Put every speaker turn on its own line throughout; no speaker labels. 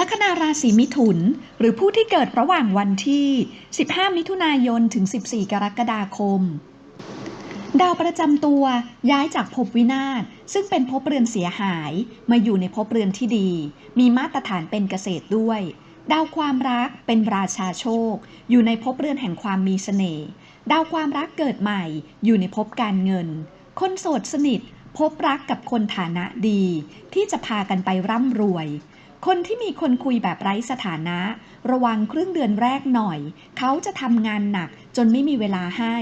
ลัคนาราศีมิถุน หรือผู้ที่เกิดระหว่างวันที่ 15 มิถุนายนถึง 14 กรกฎาคม ดาวประจำตัวย้ายจากภพวินาศซึ่งเป็นภพเรือนเสียหายมาอยู่ในภพเรือนที่ดี มีมาตรฐานเป็นเกษตรด้วย ดาวความรักเป็นราชาโชค อยู่ในภพเรือนแห่งความมีเสน่ห์ดาวความรักเกิดใหม่อยู่ในภพการเงิน คนโสดสนิทพบรักกับคนฐานะดี ที่จะพากันไปร่ำรวย คนที่มีคนคุยแบบไร้สถานะ ระวังครึ่งเดือนแรกหน่อย เขาจะทำงานหนักจนไม่มีเวลาให้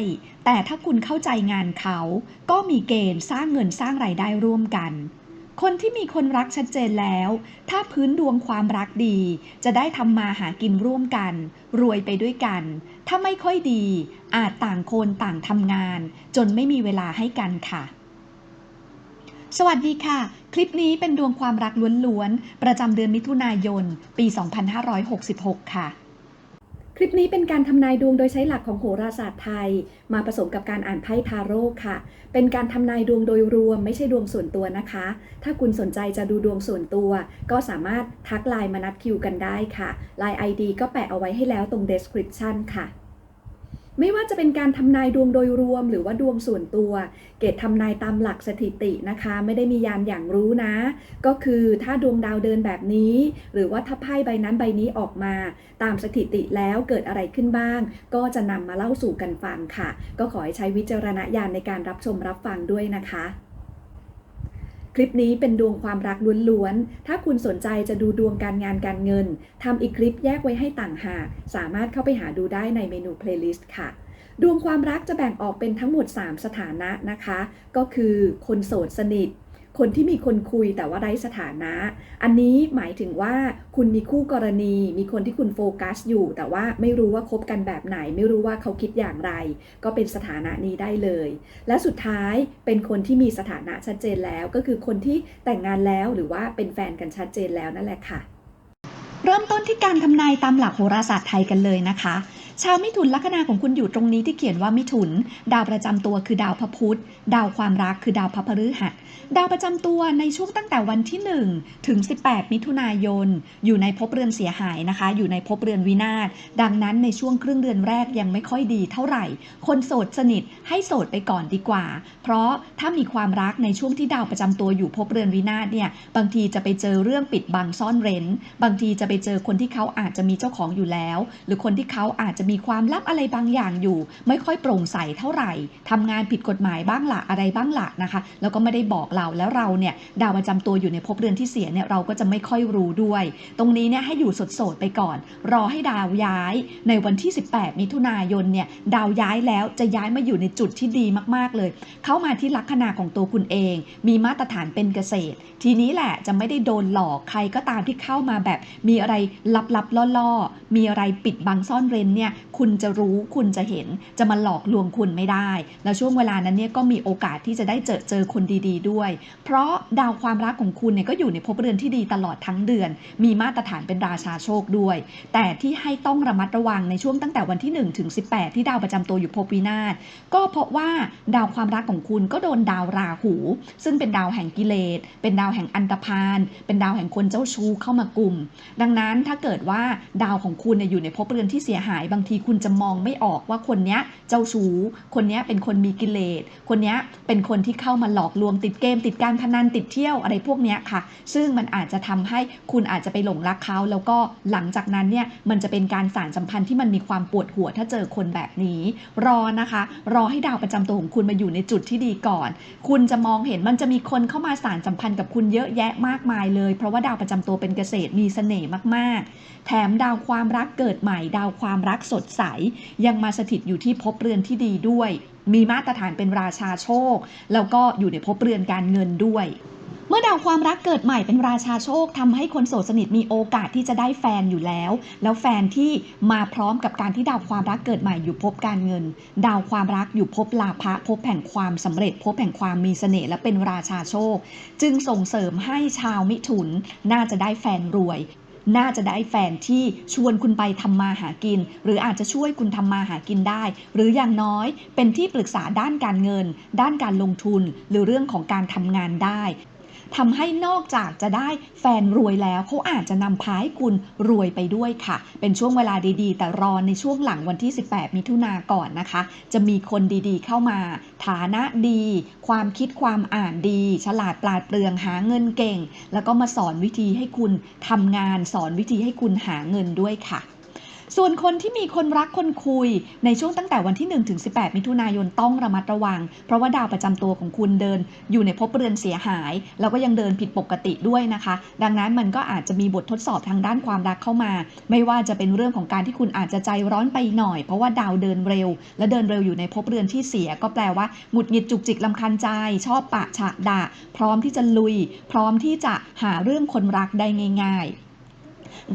แต่ถ้าคุณเข้าใจงานเขา ก็มีเกณฑ์สร้างเงินสร้างไรายได้ร่วมกัน คนที่มีคนรักชัดเจนแล้ว ถ้าพื้นดวงความรักดี จะได้ทำมาหากินร่วมกัน รวยไปด้วยกัน ถ้าไม่ค่อยดี อาจต่างคนต่างทำงาน จนไม่มีเวลาให้กันค่ะ สวัสดีค่ะ คลิปนี้เป็นดวงความรักล้วนๆ ประจำเดือนมิถุนายน ปี 2566 ค่ะ คลิปนี้เป็นการทำนายดวงโดยใช้หลักของโหราศาสตร์ไทย มาผสมกับการอ่านไพ่ทาโร่ค่ะ เป็นการทำนายดวงโดยรวม ไม่ใช่ดวงส่วนตัวนะคะ ถ้าคุณสนใจจะดูดวงส่วนตัว ก็สามารถทักไลน์มานัดคิวกันได้ค่ะไลน์ ID ก็แปะเอาไว้ให้แล้วตรง description ค่ะ ไม่ว่าจะเป็นการทำนายดวงโดยรวมหรือว่าดวงส่วนตัว เกตทำนายตามหลักสถิตินะคะ ไม่ได้มียานอย่างรู้นะ ก็คือถ้าดวงดาวเดินแบบนี้ หรือว่าถ้าไพ่ใบนั้นใบนี้ออกมา ตามสถิติแล้วเกิดอะไรขึ้นบ้าง ก็จะนำมาเล่าสู่กันฟังค่ะ ก็ขอให้ใช้วิจารณญาณในการรับชมรับฟังด้วยนะคะ คลิปนี้เป็นดวงความรักล้วนๆ ถ้าคุณสนใจจะดูดวงการงานการเงิน ทำอีกคลิปแยกไว้ให้ต่างหาก สามารถเข้าไปหาดูได้ในเมนู playlist ค่ะ ดวงความรักจะแบ่งออกเป็นทั้งหมด 3 สถานะนะคะ ก็คือคนโสดสนิท คนที่มีคนคุยแต่ว่าไร้สถานะ อันนี้หมายถึงว่าคุณมีคู่กรณี มีคนที่คุณโฟกัสอยู่ แต่ว่าไม่รู้ว่าคบกันแบบไหน ไม่รู้ว่าเขาคิดอย่างไร ก็เป็นสถานะนี้ได้เลย และสุดท้ายเป็นคนที่มีสถานะชัดเจนแล้วก็คือคนที่แต่งงานแล้วหรือว่าเป็นแฟนกันชัดเจนแล้วนั่นแหละค่ะ เริ่มต้นที่การทำนายตามหลักโหราศาสตร์ไทยกันเลยนะคะ ชาวมิถุนลัคนาของคุณอยู่ตรงนี้ที่เขียนว่ามิถุน ดาวประจำตัวคือดาวพระพุธ ดาวความรักคือดาวพระพฤหัส ดาวประจำตัวในช่วงตั้งแต่วันที่ 1 ถึง 18 มิถุนายน อยู่ในภพเรือนเสียหายนะคะ อยู่ในภพเรือนวินาศ ดังนั้นในช่วงครึ่งเดือนแรกยังไม่ค่อยดีเท่าไหร่ คนโสดสนิทให้โสดไปก่อนดีกว่า เพราะถ้ามีความรักในช่วงที่ดาวประจำตัวอยู่ภพเรือนวินาศเนี่ย บางทีจะไปเจอเรื่องปิดบังซ่อนเร้น บางทีจะไปเจอคนที่เขาอาจจะมีเจ้าของอยู่แล้ว หรือคนที่เขาอาจจะมีความลับอะไรบางอย่างอยู่ ไม่ค่อยโปร่งใสเท่าไหร่ทำงานผิดกฎหมายบ้างละอะไรบ้างละนะคะ แล้วก็ไม่ได้บอกเราแล้วเราเนี่ยดาวประจำตัวอยู่ในภพเรือนที่เสียเนี่ยเราก็จะไม่ค่อยรู้ด้วย ตรงนี้เนี่ยให้อยู่สดๆไปก่อน รอให้ดาวย้ายในวันที่ 18 มิถุนายนเนี่ยดาวย้ายแล้วจะย้ายมาอยู่ในจุดที่ดีมากๆเลย เข้ามาที่ลัคนาของตัวคุณเอง มีมาตรฐานเป็นเกษตร ทีนี้แหละจะไม่ได้โดนหลอกใครก็ตามที่เข้ามาแบบ มีอะไรลับๆล่อๆ มีอะไรปิดบังซ่อนเร้นเนี่ยคุณจะรู้คุณจะเห็นจะมาหลอกลวงคุณไม่ได้ แล้วช่วงเวลานั้นเนี่ยก็มีโอกาสที่จะได้เจอเจอคนดีๆด้วย เพราะดาวความรักของคุณเนี่ยก็อยู่ในภพเรือนที่ดีตลอดทั้งเดือน มีมาตรฐานเป็นราชาโชคด้วย แต่ที่ให้ต้องระมัดระวังในช่วงตั้งแต่วันที่ 1 ถึง 18 ที่ดาวประจำตัวอยู่ภพวินาศก็เพราะว่าดาวความรักของคุณก็โดนดาวราหู ซึ่งเป็นดาวแห่งกิเลส เป็นดาวแห่งอันตรพาน เป็นดาวแห่งคนเจ้าชู้เข้ามากลุ่ม ดังนั้นถ้าเกิดว่าดาวของคุณเนี่ยอยู่ในภพเรือนที่เสียหายบางทีคุณจะมองไม่ออกว่าคนเนี้ยเจ้าชู้ คนเนี้ยเป็นคนมีกิเลส คนเนี้ยเป็นคนที่เข้ามาหลอกลวงติดเกม ติดการพนันติดเที่ยวอะไรพวกเนี้ยค่ะ ซึ่งมันอาจจะทำให้คุณอาจจะไปหลงรักเขา แล้วก็หลังจากนั้นเนี่ยมันจะเป็นการสารสัมพันธ์ที่มันมีความปวดหัวถ้าเจอคนแบบนี้ รอนะคะ รอให้ดาวประจำตัวของคุณมาอยู่ในจุดที่ดีก่อน คุณจะมองเห็นมันจะมีคนเข้ามาสารสัมพันธ์กับคุณเยอะแยะมากมายเลย เพราะว่าดาวประจำตัวเป็นเกษตรมีเสน่ห์มากๆ แถมดาวความรักเกิดใหม่ ดาวความรักสดใส ยังมาสถิตอยู่ที่ภพเรือนที่ดีด้วย มีมาตรฐานเป็นราชาโชค แล้วก็อยู่ในภพเรือนการเงินด้วยเมื่อดาวความรักเกิดใหม่เป็นราชาโชคทำให้คนโสดสนิทมีโอกาสที่จะได้แฟนอยู่แล้ว แล้วแฟนที่มาพร้อมกับการที่ดาวความรักเกิดใหม่อยู่ภพการเงิน ดาวความรักอยู่ภพลาภะภพแห่งความสำเร็จภพแห่งความมีเสน่ห์และเป็นราชาโชค จึงส่งเสริมให้ชาวมิถุนน่าจะได้แฟนรวย น่าจะได้แฟนที่ชวนคุณไปทำมาหากิน หรืออาจจะช่วยคุณทำมาหากินได้ หรืออย่างน้อยเป็นที่ปรึกษาด้านการเงิน ด้านการลงทุน หรือเรื่องของการทำงานได้ ทำให้นอกจากจะได้แฟนรวยแล้วเขาอาจจะนำพาให้คุณรวยไปด้วยค่ะ เป็นช่วงเวลาดีๆ แต่รอในช่วงหลังวันที่ 18 มิถุนาก่อนนะคะ จะมีคนดีๆ เข้ามา ฐานะดี ความคิดความอ่านดี ฉลาดปราดเปรื่องหาเงินเก่ง แล้วก็มาสอนวิธีให้คุณทำงานสอนวิธีให้คุณหาเงินด้วยค่ะ ส่วนคนที่มีคนรักคนคุยในช่วงตั้งแต่วันที่1ถึง18 มิถุนายนต้องระมัดระวัง เพราะว่าดาวประจำตัวของคุณเดิน อยู่ในภพเรือนเสียหาย แล้วก็ยังเดินผิดปกติด้วยนะคะ ดังนั้นมันก็อาจจะมีบททดสอบทางด้านความรักเข้ามา ไม่ว่าจะเป็นเรื่องของการที่คุณอาจจะใจร้อนไปหน่อย เพราะว่าดาวเดินเร็ว และเดินเร็วอยู่ในภพเรือนที่เสีย ก็แปลว่าหงุดหงิดจุกจิกลำคาญใจ ชอบปะฉะด่าพร้อมที่จะลุย พร้อมที่จะหาเรื่องคนรักได้ง่าย ๆ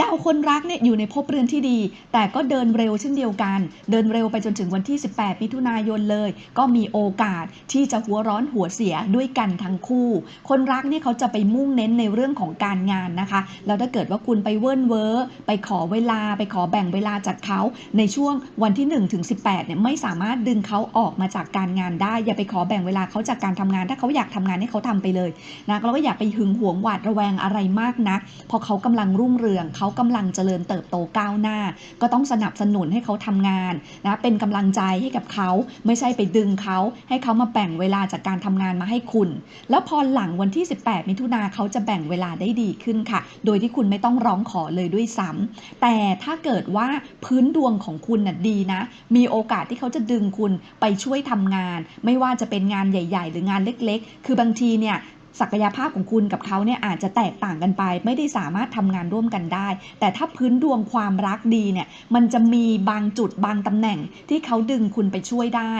ดาวคนรักเนี่ยอยู่ในภพเรือนที่ดี แต่ก็เดินเร็วเช่นเดียวกัน เดินเร็วไปจนถึงวันที่ 18มิถุนายนเลย ก็มีโอกาสที่จะหัวร้อนหัวเสียด้วยกันทั้งคู่ คนรักเนี่ยเขาจะไปมุ่งเน้นในเรื่องของการงานนะคะ แล้วถ้าเกิดว่าคุณไปเวิ้นเว้อไปขอเวลาไปขอแบ่งเวลาจากเขาในช่วงวันที่1ถึง18เนี่ยไม่สามารถดึงเขาออกมาจากการงานได้ อย่าไปขอแบ่งเวลาเขาจากการทำงาน ถ้าเขาอยากทำงานให้เขาทำไปเลยนะแล้วก็อย่าไปหึงหวงหวาดระแวงอะไรมากนักพราะเขากำลังรุ่งเรืองเขากำลังเจริญเติบโตก้าวหน้า ก็ต้องสนับสนุนให้เขาทำงานนะเป็นกำลังใจให้กับเขาไม่ใช่ไปดึงเขาให้เขามาแบ่งเวลาจากการทำงานมาให้คุณ แล้วพอหลังวันที่ 18 มิถุนาเขาจะแบ่งเวลาได้ดีขึ้นค่ะ โดยที่คุณไม่ต้องร้องขอเลยด้วยซ้ำแต่ถ้าเกิดว่าพื้นดวงของคุณน่ะดีนะ มีโอกาสที่เขาจะดึงคุณไปช่วยทำงาน ไม่ว่าจะเป็นงานใหญ่ ๆ หรืองานเล็ก ๆ คือบางทีเนี่ย ศักยภาพของคุณกับเขาเนี่ยอาจจะแตกต่างกันไป ไม่ได้สามารถทำงานร่วมกันได้ แต่ถ้าพื้นดวงความรักดีเนี่ยมันจะมีบางจุดบางตำแหน่งที่เขาดึงคุณไปช่วยได้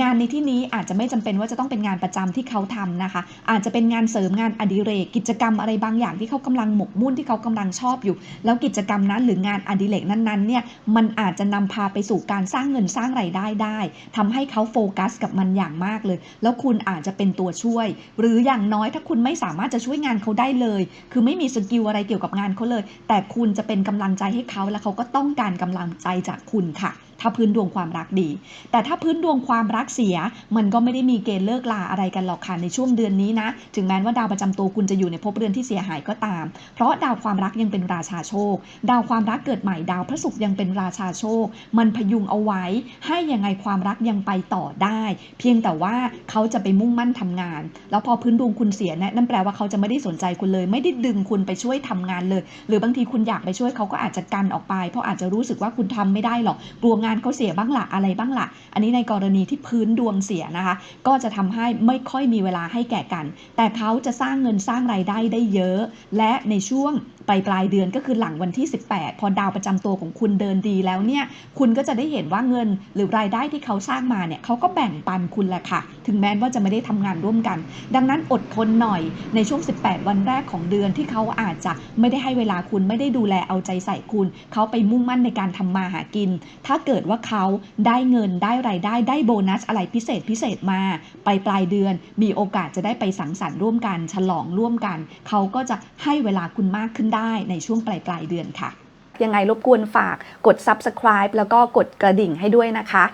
งานในที่นี้อาจจะไม่จำเป็นว่าจะต้องเป็นงานประจำที่เขาทำนะคะ อาจจะเป็นงานเสริมงานอดิเรก กิจกรรมอะไรบางอย่างที่เขากำลังหมกมุ่นที่เขากำลังชอบอยู่ แล้วกิจกรรมนั้นหรืองานอดิเรกนั้นๆเนี่ยมันอาจจะนำพาไปสู่การสร้างเงินสร้างไรายได้ได้ทำให้เขาโฟกัสกับมันอย่างมากเลย แล้วคุณอาจจะเป็นตัวช่วย หรืออย่างน้อยถ้าคุณไม่สามารถจะช่วยงานเขาได้เลย คือไม่มีสกิลอะไรเกี่ยวกับงานเขาเลย แต่คุณจะเป็นกำลังใจให้เขาและเขาก็ต้องการกำลังใจจากคุณค่ะถ้าพื้นดวงความรักดี แต่ถ้าพื้นดวงความรักเสีย มันก็ไม่ได้มีเกณฑ์เลิกลาอะไรกันหรอกค่ะในช่วงเดือนนี้นะ ถึงแม้ว่าดาวประจำตัวคุณจะอยู่ในภพเรือนที่เสียหายก็ตาม เพราะดาวความรักยังเป็นราชาโชค ดาวความรักเกิดใหม่ดาวพระศุกร์ยังเป็นราชาโชค มันพยุงเอาไว้ ให้ยังไงความรักยังไปต่อได้ เพียงแต่ว่าเขาจะไปมุ่งมั่นทำงาน แล้วพอพื้นดวงคุณเสียเนี่ยนั่นแปลว่าเขาจะไม่ได้สนใจคุณเลย ไม่ได้ดึงคุณไปช่วยทำงานเลย หรือบางทีคุณอยากไปช่วยเขาก็อาจจะกันออกไป เพราะอาจจะรู้สึกว่าคุณทำไม่ได้หรอกกลัวงานเขาเสียบ้างละอะไรบ้างละอันนี้ในกรณีที่พื้นดวงเสียนะคะ ก็จะทำให้ไม่ค่อยมีเวลาให้แก่กัน แต่เขาจะสร้างเงินสร้างรายได้ได้เยอะ และในช่วง ไปปลายเดือนก็คือหลังวันที่ 18 พอดาวประจำตัวของคุณเดินดีแล้วเนี่ยคุณก็จะได้เห็นว่าเงินหรือรายได้ที่เขาสร้างมาเนี่ยเขาก็แบ่งปันคุณแหละค่ะ ถึงแม้ว่าจะไม่ได้ทำงานร่วมกัน ดังนั้นอดทนหน่อยในช่วง 18 วันแรกของเดือนที่เขาอาจจะไม่ได้ให้เวลาคุณไม่ได้ดูแลเอาใจใส่คุณ เขาไปมุ่งมั่นในการทำมาหากิน ถ้าเกิดว่าเขาได้เงินได้รายได้ได้โบนัสอะไรพิเศษพิเศษมา ไปปลายเดือน มีโอกาสจะได้ไปสังสรรค์ร่วมกัน ฉลองร่วมกัน เขาก็จะให้เวลาคุณมากขึ้นได้ในช่วงปลายปลายเดือนค่ะ
ยังไงรบกวนฝากกด subscribe แล้วก็กดกระดิ่งให้ด้วยนะคะ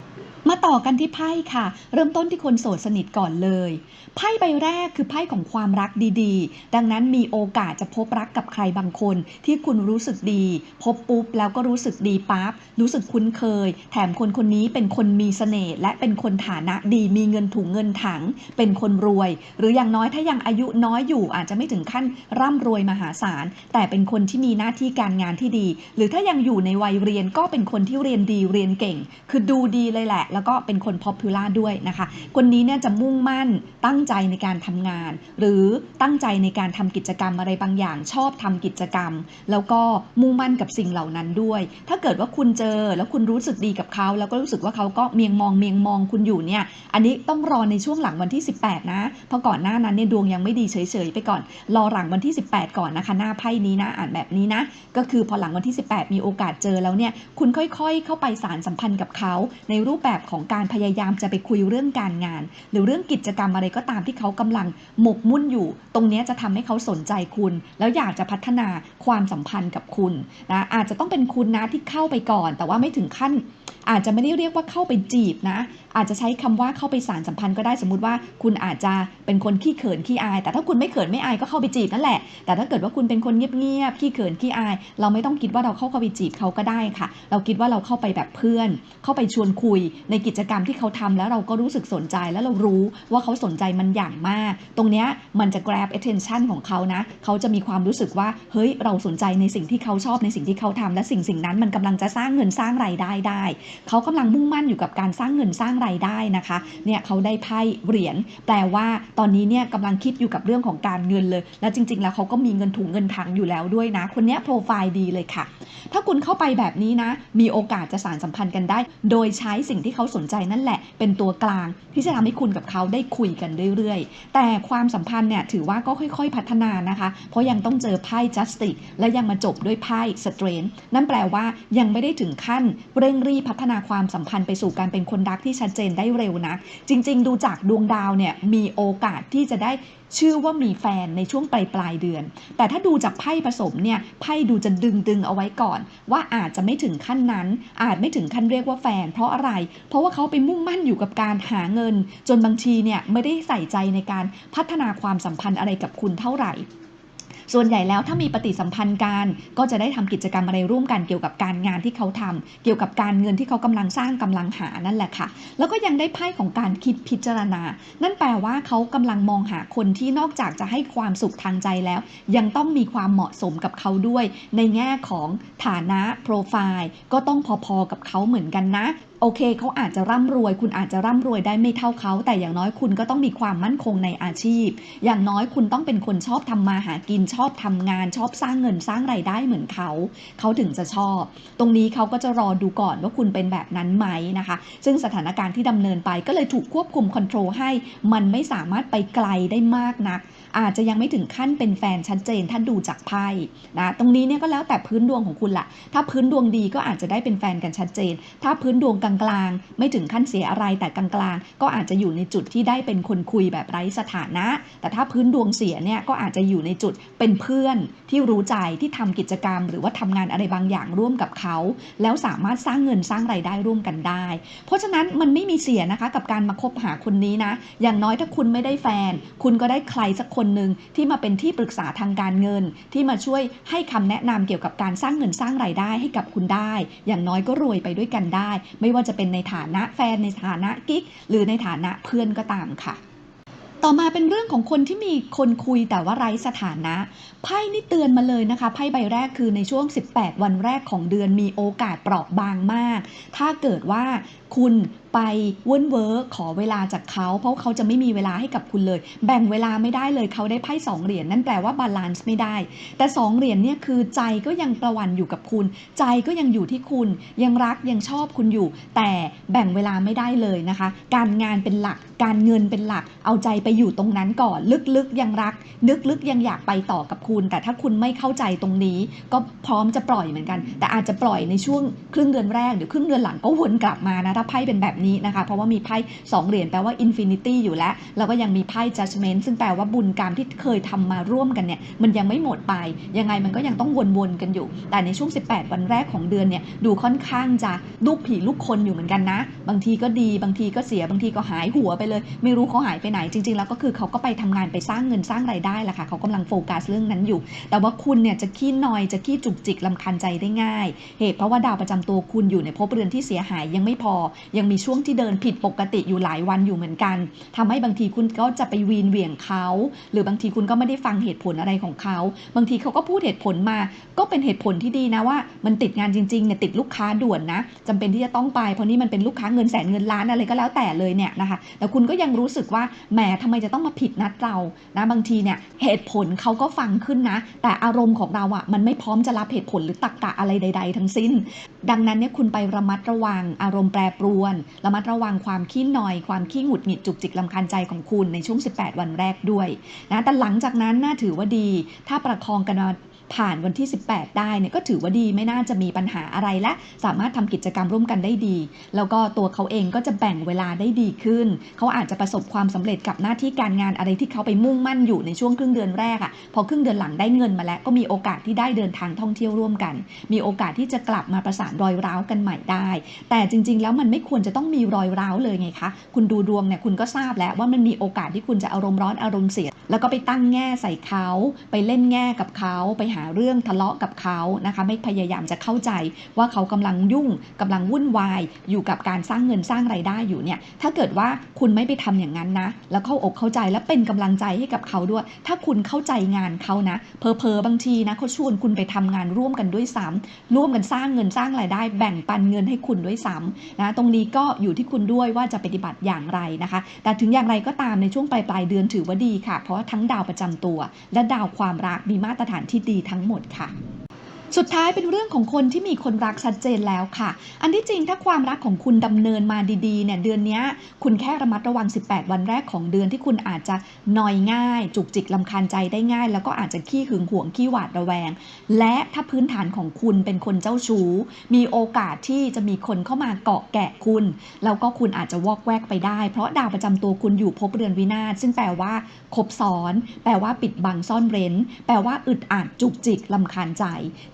มาต่อกันที่ไพ่ค่ะ เริ่มต้นที่คนโสดสนิทก่อนเลยไพ่ใบแรกคือไพ่ของความรักดีๆ ดังนั้นมีโอกาสจะพบรักกับใครบางคน ที่คุณรู้สึกดี พบปุ๊บแล้วก็รู้สึกดีปั๊บรู้สึกคุ้นเคย แถมคนคนนี้เป็นคนมีเสน่ห์และเป็นคนฐานะดีมีเงินถุงเงินถัง เป็นคนรวย หรืออย่างน้อยถ้ายังอายุน้อยอยู่อาจจะไม่ถึงขั้นร่ำรวยมหาศาล แต่เป็นคนที่มีหน้าที่การงานที่ดี หรือถ้ายังอยู่ในวัยเรียนก็เป็นคนที่เรียนดีเรียนเก่ง คือดูดีเลยแหละแล้วก็เป็นคน popular ด้วยนะคะ คนนี้เนี่ยจะมุ่งมั่นตั้งใจในการทำงาน หรือตั้งใจในการทำกิจกรรมอะไรบางอย่าง ชอบทำกิจกรรม แล้วก็มุ่งมั่นกับสิ่งเหล่านั้นด้วย ถ้าเกิดว่าคุณเจอแล้วคุณรู้สึกดีกับเขา แล้วก็รู้สึกว่าเขาก็เมียงมองเมียงมองคุณอยู่เนี่ย อันนี้ต้องรอในช่วงหลังวันที่ 18 นะ เพราะก่อนหน้านั้นเนี่ยดวงยังไม่ดีเฉยๆไปก่อน รอหลังวันที่ 18 ก่อนนะคะ หน้าไพ่นี้นะ อ่านแบบนี้นะ ก็คือพอหลังวันที่ 18 มีโอกาสเจอแล้วเนี่ย คุณค่อยๆ เข้าไปสารสัมพันธ์กับเขาในรูปแบบของการพยายามจะไปคุยเรื่องการงาน หรือเรื่องกิจกรรมอะไรก็ตามที่เขากำลังหมกมุ่นอยู่ ตรงนี้จะทำให้เขาสนใจคุณ แล้วอยากจะพัฒนาความสัมพันธ์กับคุณนะอาจจะต้องเป็นคุณนะที่เข้าไปก่อน แต่ว่าไม่ถึงขั้น อาจจะไม่ได้เรียกว่าเข้าไปจีบนะอาจจะใช้คำว่าเข้าไปสารสัมพันธ์ก็ได้สมมติว่า คุณอาจจะเป็นคนขี้เขินขี้อาย แต่ถ้าคุณไม่เขินไม่อายก็เข้าไปจีบนั่นแหละ แต่ถ้าเกิดว่าคุณเป็นคนเงียบๆขี้เขินขี้อาย เราไม่ต้องคิดว่าเราเข้าไปจีบเขาก็ได้ค่ะ เราคิดว่าเราเข้าไปแบบเพื่อน เข้าไปชวนคุย ในกิจกรรมที่เขาทำแล้วเราก็รู้สึกสนใจแล้วเรารู้ว่าเขาสนใจมันอย่างมาก ตรงเนี้ยมันจะ grab attention ของเขานะ เขาจะมีความรู้สึกว่า เฮ้ย เราสนใจในสิ่งที่เขาชอบในสิ่งที่เขาทำและสิ่งสิ่งนั้นมันกำลังจะสร้างเงินสร้างรายได้ได้ เขากำลังมุ่งมั่นอยู่กับการสร้างเงินสร้างรายได้นะคะเนี่ยเขาได้ไพ่เหรียญแปลว่าตอนนี้เนี่ยกำลังคิดอยู่กับเรื่องของการเงินเลย และจริง ๆ แล้วเขาก็มีเงินถุงเงินถังอยู่แล้วด้วยนะ คนนี้โปรไฟล์ดีเลยค่ะ ถ้าคุณเข้าไปแบบนี้นะ มีโอกาสจะสานสัมพันธ์กันได้ โดยใช้สิ่งที่เขาสนใจนั่นแหละ เป็นตัวกลาง ที่จะทำให้คุณกับเขาได้คุยกันเรื่อยๆ แต่ความสัมพันธ์เนี่ยถือว่าก็ค่อย ๆ พัฒนานะคะ เพราะยังต้องเจอไพ่ justice และยังมาจบด้วยไพ่ strength นั่นแปลว่ายังไม่ได้ถึงขั้นเร่งรีบพัฒนาความสัมพันธ์ไปสู่การเป็นคนรักที่ชัดเจนได้เร็วนะ จริง ๆ ดูจากดวงดาวเนี่ยมีโอกาสที่จะได้ชื่อว่ามีแฟนในช่วงปลายปลายเดือน แต่ถ้าดูจากไพ่ผสมเนี่ยไพ่ดูจะดึงดึงเอาไว้ก่อน ว่าอาจจะไม่ถึงขั้นนั้น อาจไม่ถึงขั้นเรียกว่าแฟน เพราะอะไร เพราะว่าเขาไปมุ่งมั่นอยู่กับการหาเงิน จนบางทีเนี่ยไม่ได้ใส่ใจในการพัฒนาความสัมพันธ์อะไรกับคุณเท่าไหร่ ส่วนใหญ่แล้วถ้ามีปฏิสัมพันธ์กันก็จะได้ทำกิจกรรมอะไรร่วมกันเกี่ยวกับการงานที่เขาทำเกี่ยวกับการเงินที่เขากำลังสร้างกำลังหานั่นแหละค่ะ แล้วก็ยังได้ไพ่ของการคิดพิจารณา นั่นแปลว่าเขากำลังมองหาคนที่นอกจากจะให้ความสุขทางใจแล้ว ยังต้องมีความเหมาะสมกับเขาด้วย ในแง่ของฐานะโปรไฟล์ก็ต้องพอๆกับเขาเหมือนกันนะ โอเคเขาอาจจะร่ำรวย คุณอาจจะร่ำรวยได้ไม่เท่าเขา แต่อย่างน้อยคุณก็ต้องมีความมั่นคงในอาชีพ อย่างน้อยคุณต้องเป็นคนชอบทำมาหากินชอบทำงานชอบสร้างเงินสร้างไรายได้เหมือนเขา เขาถึงจะชอบ ตรงนี้เขาก็จะรอดูก่อนว่าคุณเป็นแบบนั้นไหมนะคะ ซึ่งสถานการณ์ที่ดำเนินไปก็เลยถูกควบคุมคอนโทรลให้ มันไม่สามารถไปไกลได้มากนักอาจจะยังไม่ถึงขั้นเป็นแฟนชัดเจนถ้าดูจากไพ่นะตรงนี้เนี่ยก็แล้วแต่พื้นดวงของคุณละถ้าพื้นดวงดีก็อาจจะได้เป็นแฟนกันชัดเจน ถ้าพื้นดวงกลางๆ ไม่ถึงขั้นเสียอะไรแต่กลางๆ ก็อาจจะอยู่ในจุดที่ได้เป็นคนคุยแบบไร้สถานะ แต่ถ้าพื้นดวงเสียเนี่ยก็อาจจะอยู่ในจุดเป็นเพื่อนที่รู้ใจที่ทำกิจกรรม หรือว่าทำงานอะไรบางอย่างร่วมกับเขา แล้วสามารถสร้างเงินสร้างไรายได้ร่วมกันได้ เพราะฉะนั้นมันไม่มีเสียนะคะกับการมาคบหาคนนี้นะ อย่างน้อยถ้าคุณไม่ได้แฟน คุณก็ได้ใครสักคนนหนึ่งที่มาเป็นที่ปรึกษาทางการเงิน ที่มาช่วยให้คำแนะนำเกี่ยวกับการสร้างเงินสร้างรายได้ให้กับคุณได้ อย่างน้อยก็รวยไปด้วยกันได้ ไม่ว่าจะเป็นในฐานะแฟนในฐานะกิ๊ก หรือในฐานะเพื่อนก็ตามค่ะต่อมาเป็นเรื่องของคนที่มีคนคุยแต่ว่าไร้สถานะ ไพ่นี่เตือนมาเลยนะคะ ไพ่ใบแรกคือในช่วง 18 วันแรกของเดือนมีโอกาสเปราะบางมาก ถ้าเกิดว่าคุณไปเวิ้นเวิร์ขอเวลาจากเขา เพราะเขาจะไม่มีเวลาให้กับคุณเลย แบ่งเวลาไม่ได้เลยเขาได้ไพ่สองเหรียญนั่นแปลว่าบาลานซ์ไม่ได้ แต่สองเหรียญเนี่ยคือใจก็ยังประวันอยู่กับคุณ ใจก็ยังอยู่ที่คุณ ยังรักยังชอบคุณอยู่ แต่แบ่งเวลาไม่ได้เลยนะคะ การงานเป็นหลัก การเงินเป็นหลัก เอาใจไปอยู่ตรงนั้นก่อน ลึกๆยังรัก ลึกๆยังอยากไปต่อกับคุณ แต่ถ้าคุณไม่เข้าใจตรงนี้ ก็พร้อมจะปล่อยเหมือนกัน แต่อาจจะปล่อยในช่วงครึ่งเดือนแรกหรือครึ่งเดือนหลังก็วนกลับมานะถ้าไพ่เป็นแบบนี้นะคะ เพราะว่ามีไพ่สองเหรียญแปลว่าอินฟินิตี้อยู่แล้ว แล้วก็ยังมีไพ่ judgment ซึ่งแปลว่าบุญกรรมที่เคยทำมาร่วมกันเนี่ยมันยังไม่หมดไป ยังไงมันก็ยังต้องวนๆกันอยู่ แต่ในช่วง 18 วันแรกของเดือนเนี่ยดูค่อนข้างจะลูกผีลูกคนอยู่เหมือนกันนะ บางทีก็ดีบางทีก็เสียบางทีก็หายหัวไปเลย ไม่รู้เขาหายไปไหนจริง ๆ แล้วก็คือเขาก็ไปทำงานไปสร้างเงินสร้างรายได้แหละค่ะเขากำลังโฟกัสเรื่องนั้นอยู่ แต่ว่าคุณเนี่ยจะขี้นอยจะขี้จุกจิกลำคาญใจได้ง่าย เหตุเพราะว่าดาวประจำตัวคุณอยู่ในภพเรือนที่เสียหายยังไม่พอยังมีช่ว่วงที่เดินผิดปกติอยู่หลายวันอยู่เหมือนกันทำให้บางทีคุณก็จะไปวีนเหวี่ยงเขา หรือบางทีคุณก็ไม่ได้ฟังเหตุผลอะไรของเขา บางทีเขาก็พูดเหตุผลมา ก็เป็นเหตุผลที่ดีนะว่า มันติดงานจริงๆเนี่ยติดลูกค้าด่วนนะจำเป็นที่จะต้องไปเพราะนี่มันเป็นลูกค้าเงินแสนเงินล้านอะไรก็แล้วแต่เลยเนี่ยนะคะแต่คุณก็ยังรู้สึกว่าแหมทำไมจะต้องมาผิดนัดเรานะบางทีเนี่ยเหตุผลเขาก็ฟังขึ้นนะ แต่อารมณ์ของเราอะ่ะมันไม่พร้อมจะรับเหตุผลหรือตรรกะอะไรใด ๆ ทั้งสิ้น ดังนั้นเนี่ยคุณไประมัดระวังอารมณ์แปรปรวนระมัดระวังความขี้หนอย ความขี้หงุดหงิดจุกจิกลำคาญใจของคุณในช่วง 18 วันแรกด้วยนะแต่หลังจากนั้นน่าถือว่าดี ถ้าประคองกันมา ผ่านวันที่ 18 ได้เนี่ยก็ถือว่าดีไม่น่าจะมีปัญหาอะไรและสามารถทำกิจกรรมร่วมกันได้ดี แล้วก็ตัวเขาเองก็จะแบ่งเวลาได้ดีขึ้น เขาอาจจะประสบความสำเร็จกับหน้าที่การงานอะไรที่เขาไปมุ่งมั่นอยู่ในช่วงครึ่งเดือนแรกอะ่ะพอครึ่งเดือนหลังได้เงินมาแล้วก็มีโอกาสที่ได้เดินทางท่องเที่ยวร่วมกัน มีโอกาสที่จะกลับมาประสานรอยร้าวกันใหม่ได้ แต่จริง ๆ แล้วมันไม่ควรจะต้องมีรอยร้าวเลยไงคะ คุณดูดวงเนี่ยคุณก็ทราบแล้วว่ามันมีโอกาสที่คุณจะอารมณ์ร้อนอารมณ์เสีย แล้วก็ไปตั้งแง่ใส่เขา ไปเล่นแง่กับเขา ไปหาาเรื่องทะเลาะกับเขานะคะไม่พยายามจะเข้าใจว่าเขากำลังยุ่งกำลังวุ่นวายอยู่กับการสร้างเงินสร้างไรายได้อยู่เนี่ยถ้าเกิดว่าคุณไม่ไปทำอย่างนั้นนะ แล้วเข้าอกเข้าใจและเป็นกำลังใจให้กับเขาด้วย ถ้าคุณเข้าใจงานเขานะเพอเพอบางทีนะเขาชวนคุณไปทำงานร่วมกันด้วยซ้ำร่วมกันสร้างเงินสร้างรายได้ แบ่งปันเงินให้คุณด้วยซ้ำนะตรงนี้ก็อยู่ที่คุณด้วยว่าจะปฏิบัติอย่างไรนะคะ แต่ถึงอย่างไรก็ตามในช่วงปลายปลายเดือนถือว่าดีค่ะ เพราะทั้งดาวประจำตัว และดาวความรักมีมาตรฐานที่ดีทั้งหมดค่ะ สุดท้ายเป็นเรื่องของคนที่มีคนรักชัดเจนแล้วค่ะ อันที่จริงถ้าความรักของคุณดำเนินมาดีๆเนี่ยเดือนนี้คุณแค่ระมัดระวัง 18 วันแรกของเดือนที่คุณอาจจะนอยง่าย จุกจิกลำคาญใจได้ง่าย แล้วก็อาจจะขี้หึงหวงขี้หวาดระแวง และถ้าพื้นฐานของคุณเป็นคนเจ้าชู้ มีโอกาสที่จะมีคนเข้ามาเกาะแกะคุณ แล้วก็คุณอาจจะวอกแวกไปได้ เพราะดาวประจำตัวคุณอยู่ภพเรือนวินาศซึ่งแปลว่าคบซ้อน แปลว่าปิดบังซ่อนเร้น แปลว่าอึดอัดจุกจิกลำคาญใจ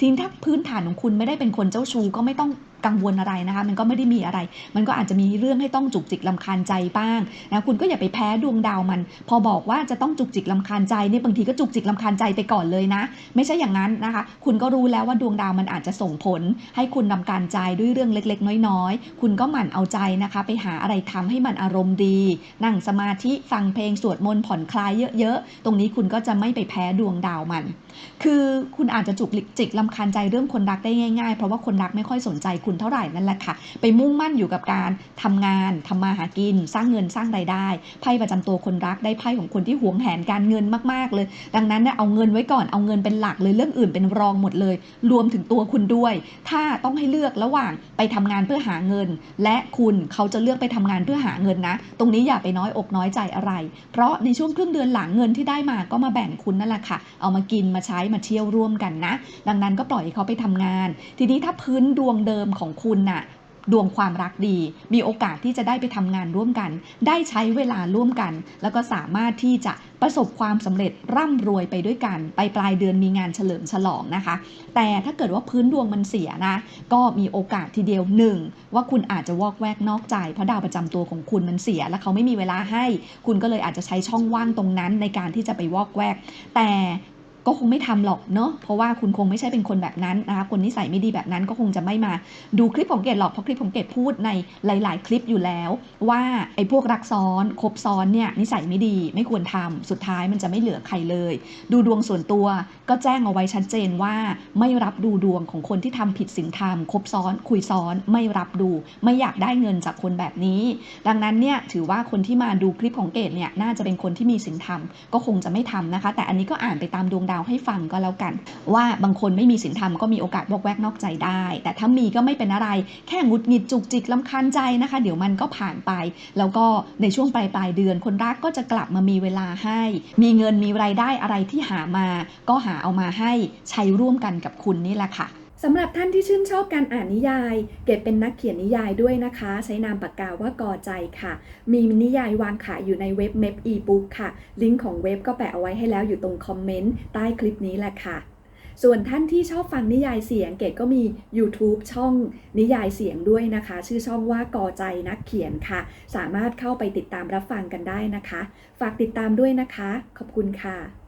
ทีนี้ถ้าพื้นฐานของคุณไม่ได้เป็นคนเจ้าชู้ก็ไม่ต้องกังวลอะไรนะคะ มันก็ไม่ได้มีอะไร มันก็อาจจะมีเรื่องให้ต้องจุกจิกลำคาญใจบ้างนะคุณก็อย่าไปแพ้ดวงดาวมัน พอบอกว่าจะต้องจุกจิกลำคาญใจเนี่ยบางทีก็จุกจิกลำคาญใจไปก่อนเลยนะ ไม่ใช่อย่างนั้นนะคะ คุณก็รู้แล้วว่าดวงดาวมันอาจจะส่งผล ให้คุณนำการใจด้วยเรื่องเล็ก ๆ น้อยๆ คุณก็หมั่นเอาใจนะคะ ไปหาอะไรทำให้มันอารมณ์ดี นั่งสมาธิฟังเพลงสวดมนต์ผ่อนคลายเยอะๆ ตรงนี้คุณก็จะไม่ไปแพ้ดวงดาวมัน คือคุณอาจจะจุกจิกลำคาญใจเรื่องคนรักได้ง่ายๆ เพราะว่าคนรักไม่ค่อยสนใจคุณเท่าไหร่นั่นแหละค่ะ ไปมุ่งมั่นอยู่กับการทำงานทำมาหากิน สร้างเงินสร้างรายได้ไพ่ประจำตัวคนรักได้ไพ่ของคนที่หวงแหนการเงินมากๆเลย ดังนั้นเนี่ยเอาเงินไว้ก่อนเอาเงินเป็นหลักเลยเรื่องอื่นเป็นรองหมดเลย รวมถึงตัวคุณด้วย ถ้าต้องให้เลือกระหว่างไปทำงานเพื่อหาเงิน และคุณเขาจะเลือกไปทำงานเพื่อหาเงินนะ ตรงนี้อย่าไปน้อยอกน้อยใจอะไร เพราะในช่วงครึ่งเดือนหลังเงินที่ได้มาก็มาแบ่งคุณนั่นแหละค่ะ เอามากินมาใช้มาเที่ยวร่วมกันนะ ดังนั้นก็ปล่อยให้เขาไปทำงาน ทีนี้ถ้าพื้นดวงเดิมของคุณน่ะดวงความรักดี มีโอกาสที่จะได้ไปทำงานร่วมกัน ได้ใช้เวลาร่วมกัน แล้วก็สามารถที่จะประสบความสำเร็จร่ำรวยไปด้วยกัน ไปปลายเดือนมีงานเฉลิมฉลองนะคะ แต่ถ้าเกิดว่าพื้นดวงมันเสียนะ ก็มีโอกาสทีเดียวหนึ่งว่าคุณอาจจะวอกแวกนอกใจ เพราะดาวประจำตัวของคุณมันเสีย แล้วเขาไม่มีเวลาให้ คุณก็เลยอาจจะใช้ช่องว่างตรงนั้นในการที่จะไปวอกแวก แต่ ก็คงไม่ทำหรอกเนาะเพราะว่าคุณคงไม่ใช่เป็นคนแบบนั้นนะคะคนนิสัยไม่ดีแบบนั้นก็คงจะไม่มาดูคลิปของเกดหรอกเพราะคลิปของเกดพูดในหลาย ๆ คลิปอยู่แล้ว ว่าไอ้พวกรักซ้อนคบซ้อนเนี่ยนิสัยไม่ดีไม่ควรทำสุดท้ายมันจะไม่เหลือใครเลย ดูดวงส่วนตัวก็แจ้งเอาไว้ชัดเจนว่าไม่รับดูดวงของคนที่ทำผิดศีลธรรมคบซ้อน คุยซ้อนไม่รับดู ไม่อยากได้เงินจากคนแบบนี้ ดังนั้นเนี่ยถือว่าคนที่มาดูคลิปของเกดเนี่ยน่าจะเป็นคนที่มีศีลธรรมก็คงจะไม่ทำนะคะ แต่อันนี้ก็อ่านไปตามดวงดาวให้ฟังก็แล้วกัน ว่าบางคนไม่มีศีลธรรมก็มีโอกาสวอกแวกนอกใจได้ แต่ถ้ามีก็ไม่เป็นอะไรแค่หงุดหงิดจุกจิกลำคาญใจนะคะ เดี๋ยวมันก็ผ่านไป แล้วก็ในช่วงปลายปลายเดือน คนรักก็จะกลับมามีเวลาให้ มีเงินมีรายได้อะไรที่หามา ก็หาเอามาให้ใช้ร่วมกันกับคุณนี่แหละค่ะ
สำหรับท่านที่ชื่นชอบการอ่านนิยาย เกดเป็นนักเขียนนิยายด้วยนะคะ ใช้นามปากกาว่ากอใจค่ะ มีนิยายวางขายอยู่ในเว็บเม p อีบุ๊กค่ะ ลิงก์ของเว็บก็แปะเอาไว้ให้แล้วอยู่ตรงคอมเมนต์ใต้คลิปนี้แหละค่ะ ส่วนท่านที่ชอบฟังนิยายเสียง เกดก็มี YouTube ช่องนิยายเสียงด้วยนะคะ ชื่อช่องว่ากอใจนักเขียนค่ะ สามารถเข้าไปติดตามรับฟังกันได้นะคะ ฝากติดตามด้วยนะคะ ขอบคุณค่ะ